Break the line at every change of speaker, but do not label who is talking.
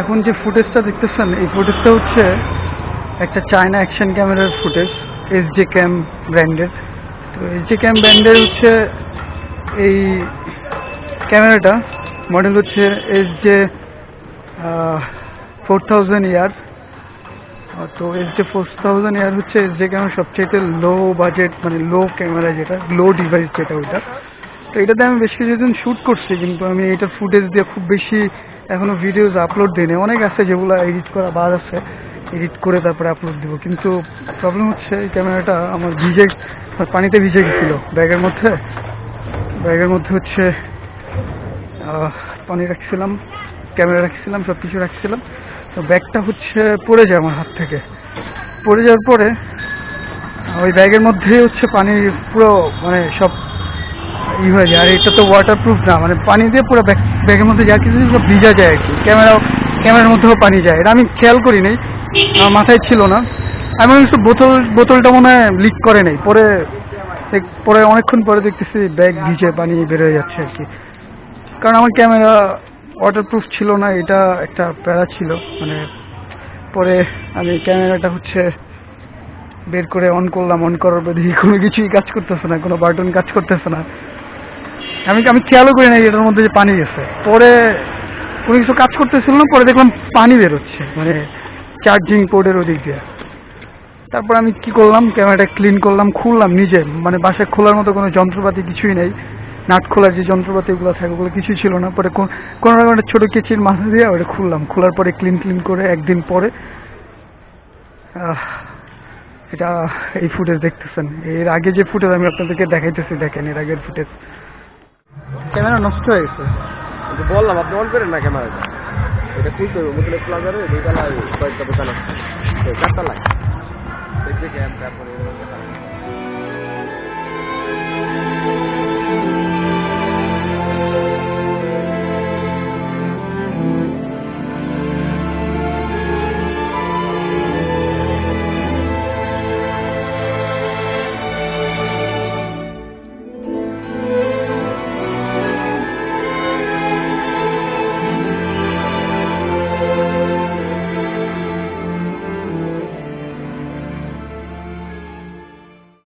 এখন যে ফুটেজটা দেখতেছেন, এই ফুটেজটা হচ্ছে একটা চায়না অ্যাকশন ক্যামেরার ফুটেজ এস জে ক্যাম ব্র্যান্ডের তো এস জে ক্যাম ব্র্যান্ডের হচ্ছে এই ক্যামেরাটা মডেল হচ্ছে S J four thousand air. তো S J four thousand air হচ্ছে এস জে ক্যামেরা সবচেয়ে লো বাজেট মানে লো ক্যামেরা যেটা লো ডিভাইস যেটা ওইটা। তো এটাতে আমি বেশ কিছুদিন শ্যুট করছি, কিন্তু আমি এটার ফুটেজ দিয়ে খুব বেশি এখনও ভিডিওস আপলোড দিইনি। অনেক আছে যেগুলো এডিট করা বাদ আছে। এডিট করে তারপরে আপলোড দিব। কিন্তু প্রবলেম হচ্ছে এই ক্যামেরাটা আমার ভিজে পানিতে ভিজে গেছিল ব্যাগের মধ্যে। ব্যাগের মধ্যে হচ্ছে পানি রাখছিলাম ক্যামেরা রাখছিলাম সব কিছু রাখছিলাম। তো ব্যাগটা হচ্ছে পড়ে যায় আমার হাত থেকে। পড়ে যাওয়ার পরে ওই ব্যাগের মধ্যেই হচ্ছে পানি পুরো মানে সব ই হয়ে যায়। আর এটা তো ওয়াটারপ্রুফ না মানে পানি দিয়ে পুরো ব্যাগ ব্যাগের মধ্যে যা কিছু সব ভিজা যায় আর কি। ক্যামেরাও ক্যামেরার মধ্যেও পানি যায়। এটা আমি খেয়াল করি নাই, আমার মাথায় ছিল না। আমি একটু বোতল, বোতলটা মনে হয় লিক করে নাই। পরে পরে অনেকক্ষণ পরে দেখতেছি ব্যাগ ভিজে, পানি বের হয়ে যাচ্ছে আর কি। কারণ আমার ক্যামেরা ওয়াটারপ্রুফ ছিল না, এটা একটা প্যারা ছিল। মানে পরে আমি ক্যামেরাটা হচ্ছে বের করে অন করলাম। অন করার পর দেখি কোনো কিছুই কাজ করতেছে না, কোনো বাটন কাজ করতেছে না। আমি আমি খেয়ালও করি না এটার মধ্যে যে পানি গেছে। পরে কোনো কিছু কাজ করতেছিল না, পরে দেখলাম পানি বেরোচ্ছে মানে চার্জিং পোর্টের ওদিক দিয়ে। তারপর আমি কি করলাম, ক্যামেরাটা ক্লিন করলাম, খুললাম নিজে মানে বাসায় খোলার মতো কোনো যন্ত্রপাতি কিছুই নেই। নাট খোলার যে যন্ত্রপাতিগুলো থাকে ওগুলো কিছুই ছিল না। পরে কোনো রকম একটা ছোটো কেচির মাথা দিয়ে ওটা খুললাম। খোলার পরে ক্লিন ক্লিন করে একদিন পরে এটা এই ফুটেজ দেখতেছেন। এর আগে যে ফুটেজ আমি আপনাদেরকে দেখাইতেছি, দেখেন এর আগের ফুটেজ ক্যামেরা নষ্ট হয়ে গেছে।
বললাম, আপনি অন করেন না ক্যামেরাটা এটা খুলতে হবে মুতলে প্লাজারে তলায় কয়েকটা দোকান। আছে লাগে দেখবে তারপরে।